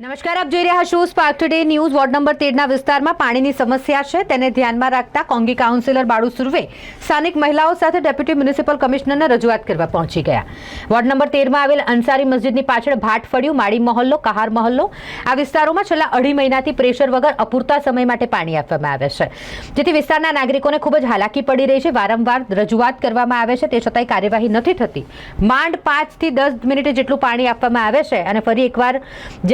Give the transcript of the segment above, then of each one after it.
નમસ્કાર, આપ જોઈ રહ્યા છો Spark Today News ward number તેરના વિસ્તારમાં પાણીની સમસ્યા છે. તેને ધ્યાનમાં રાખતા કોંગી કાઉન્સિલર બાળુ સુરવે સ્થાનિક મહિલાઓ સાથે ડેપ્યુટી મ્યુનિસિપલ કમિશનરને રજૂઆત કરવા પહોંચી ગયા. વોર્ડ નંબર તેરમાં આવેલ અંસારી મસ્જિદની પાછળ ભાટ ફળ્યું, માળી મહોલ્લો, કહાર મહોલ્લો. આ વિસ્તારોમાં છેલ્લા અઢી મહિનાથી પ્રેશર વગર અપૂરતા સમય માટે પાણી આપવામાં આવે છે. જેથી વિસ્તારના નાગરિકોને ખૂબ જ હાલાકી પડી રહી છે. વારંવાર રજૂઆત કરવામાં આવે છે. તે છતાંય કાર્યવાહી નથી થતી. માંડ પાંચથી દસ મિનિટે જેટલું પાણી આપવામાં આવે છે અને ફરી એકવાર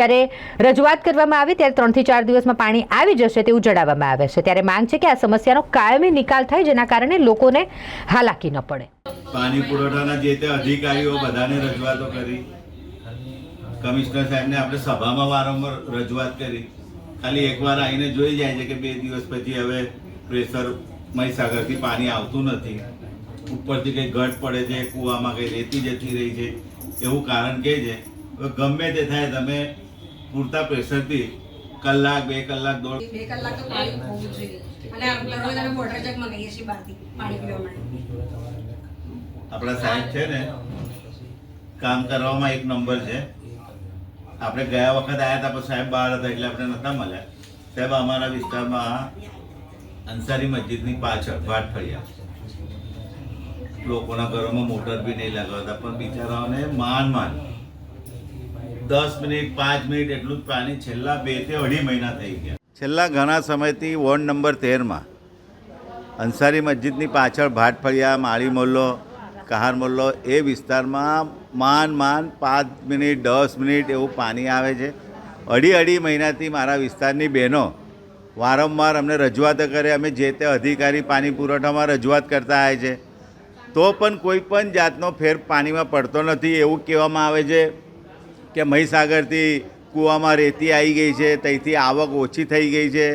જ્યારે રજૂઆત કરવામાં આવી ત્યારે ત્રણથી ચાર દિવસમાં પાણી આવી જશે તેવું જણાવવામાં આવે છે. ત્યારે માંગ છે કે આ સમસ્યાનો કાયમી નિકાલ થાય જેના કારણે લોકોને હાલાકી ન પડે. પાણી પુરવઠાના જે તે અધિકારીઓ બધાને રજૂઆતો કરી. કમિશનર સાહેબને આપણે સભામાં વારંવાર રજૂઆત કરી. ખાલી એકવાર આવીને જોઈ જાય છે કે બે દિવસ પછી હવે પ્રેશર મહીસાગરથી પાણી આવતું નથી. ઉપરથી કંઈ ઘટ પડે છે, કૂવામાં કંઈ રેતી જતી રહી છે, એવું કારણ કહે છે. ગમે તે થાય, તમે પૂરતા પ્રેશરથી કલાક બે કલાક દોઢ બે કલાક તો પાણી હોવું જોઈએ. અને દરરોજ અમે વોટર જગ મંગાવીએ છીએ બહારથી પાણી પીવા માટે. આપણા સાહેબ છે ને કામ કરવામાં એક નંબર છે. આપણે ગયા વખત આવ્યા હતા પણ સાહેબ બહાર હતા એટલે આપણે નહોતા મળ્યા. સાહેબ અમારા વિસ્તારમાં અંસારી મસ્જિદની પાછળ વાટ ફળ્યા લોકોના ઘરોમાં મોટર બી નહીં લગાવતા પણ બિચારાઓને માન માન. દસ મિનિટ, પાંચ મિનિટ એટલું જ પાણી છેલ્લા બેથી અઢી મહિના થઈ ગયા. છેલ્લા ઘણા સમયથી વોર્ડ નંબર તેરમાં અંસારી મસ્જિદની પાછળ ભાટફળિયા, માળી મોલ્લો, કહાર મોલ્લો એ વિસ્તારમાં માન માન પાંચ મિનિટ, દસ મિનિટ એવું પાણી આવે છે. અઢી અઢી મહિનાથી મારા વિસ્તારની બહેનો વારંવાર અમને રજૂઆતો કરે, અમે જે તે અધિકારી પાણી પુરવઠામાં રજૂઆત કરતા આવે છે તો પણ કોઈ પણ જાતનો ફેર પાણીમાં પડતો નથી એવું કહેવામાં આવે છે. કે મહીસાગરથી કૂવામાં રેતી આવી ગઈ છે, ત્યાંથી આવક ઓછી થઈ ગઈ છે.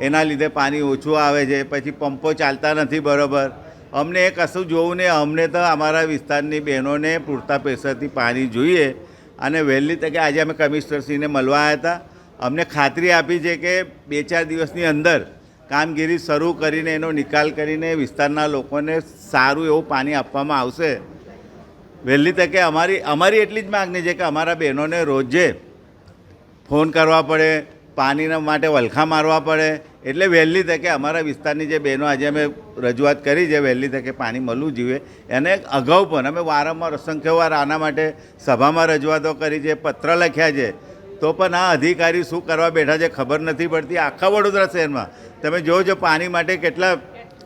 એના લીધે પાણી ઓછું આવે છે, પછી પંપો ચાલતા નથી બરાબર. અમને એ કશું જોવું નહીં, અમને તો અમારા વિસ્તારની બહેનોને પૂરતા પૈસાથી પાણી જોઈએ. અને વહેલી તકે આજે અમે કમિશનરશ્રીને મળવા આવ્યા હતા. અમને ખાતરી આપી છે કે બે ચાર દિવસની અંદર કામગીરી શરૂ કરીને એનો નિકાલ કરીને વિસ્તારના લોકોને સારું એવું પાણી આપવામાં આવશે. વહેલી તકે અમારી અમારી એટલી જ માગણી છે કે અમારા બહેનોને રોજે ફોન કરવા પડે, પાણીના માટે વલખા મારવા પડે. એટલે વહેલી તકે અમારા વિસ્તારની જે બહેનો આજે અમે રજૂઆત કરી છે, વહેલી તકે પાણી મળવું જોઈએ. એને અગાઉ પણ અમે વારંવાર અસંખ્ય વાર આના માટે સભામાં રજૂઆતો કરી છે, પત્ર લખ્યા છે. તો પણ આ અધિકારી શું કરવા બેઠા છે ખબર નથી પડતી. આખા વડોદરા શહેરમાં. તમે જોજો પાણી માટે કેટલા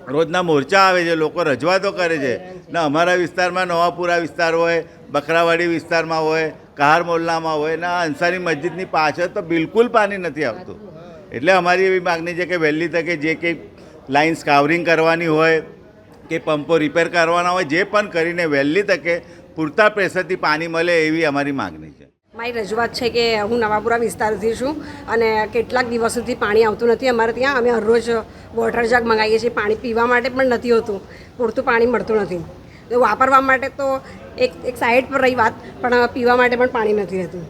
રોજના મોરચા આવે છે, લોકો રજૂઆતો કરે છે. ને અમારા વિસ્તારમાં નવાપુરા વિસ્તાર હોય, બકરાવાડી વિસ્તારમાં હોય, કહાર મોલ્લામાં હોય, ને અંસારી મસ્જિદની પાછળ તો બિલકુલ પાણી નથી આવતું. એટલે અમારી એવી માગણી છે કે વહેલી તકે જે કંઈ લાઇન સ્કાવરિંગ કરવાની હોય, કે પંપો રિપેર કરવાના હોય, જે પણ કરીને વહેલી તકે પૂરતા પ્રેશરથી પાણી મળે એવી અમારી માગણી છે. મારી રજૂઆત છે કે હું નવાપુરા વિસ્તારથી છું અને કેટલાક દિવસોથી પાણી આવતું નથી. અમારે ત્યાં અમે હરરોજ વોટર જગ મંગાવીએ છીએ. પાણી પીવા માટે પણ નથી હોતું. પૂરતું પાણી મળતું નથી. તો વાપરવા માટે તો એક એક સાઈડ પર રહી વાત, પણ પીવા માટે પણ પાણી નથી રહેતું.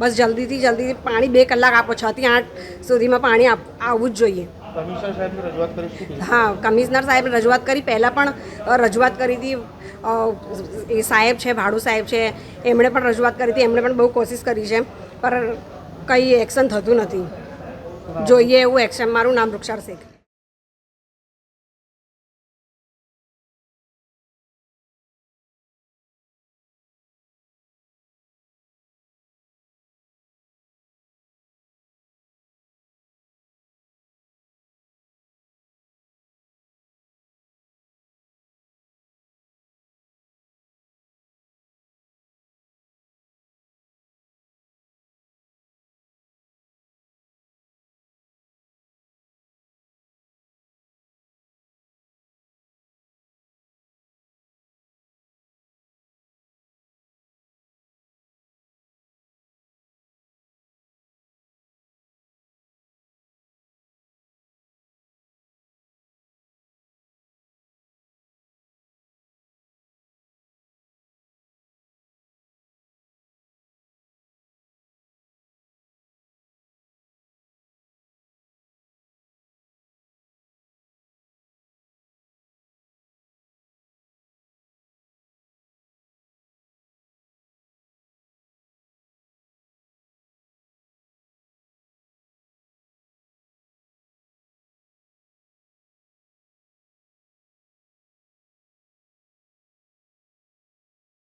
બસ જલ્દીથી જલ્દી પાણી બે કલાક આપો છથી આઠ સુધીમાં પાણી આવવું જ જોઈએ. હા કમિશનર સાહેબ રજૂઆત કરી. પહેલાં પણ રજૂઆત કરી હતી. એ સાહેબ છે ભાડુ સાહેબ છે એમણે પણ રજૂઆત કરી હતી. એમણે પણ બહુ કોશિશ કરી છે પર કંઈ એક્શન થતું નથી. જોઈએ એવું એક્શન. મારું નામ રૂક્ષાર શેખ.